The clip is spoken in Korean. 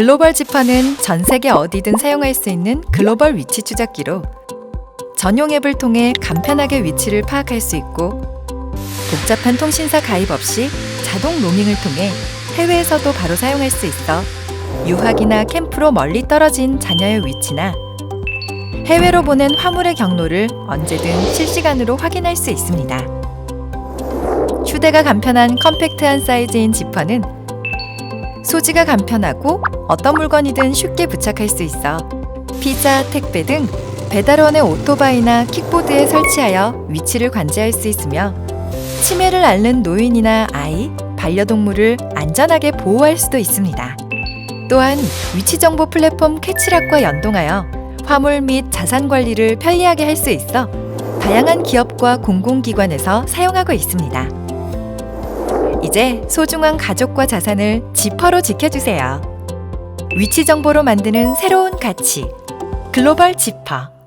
글로벌 지퍼는 전 세계 어디든 사용할 수 있는 글로벌 위치 추적기로 전용 앱을 통해 간편하게 위치를 파악할 수 있고 복잡한 통신사 가입 없이 자동 로밍을 통해 해외에서도 바로 사용할 수 있어 유학이나 캠프로 멀리 떨어진 자녀의 위치나 해외로 보낸 화물의 경로를 언제든 실시간으로 확인할 수 있습니다. 휴대가 간편한 컴팩트한 사이즈인 지퍼는 소지가 간편하고 어떤 물건이든 쉽게 부착할 수 있어 피자, 택배 등 배달원의 오토바이나 킥보드에 설치하여 위치를 관제할 수 있으며 치매를 앓는 노인이나 아이, 반려동물을 안전하게 보호할 수도 있습니다. 또한 위치 정보 플랫폼 캐치락과 연동하여 화물 및 자산 관리를 편리하게 할 수 있어 다양한 기업과 공공기관에서 사용하고 있습니다. 이제 소중한 가족과 자산을 지퍼로 지켜주세요. 위치 정보로 만드는 새로운 가치. 글로벌 지퍼.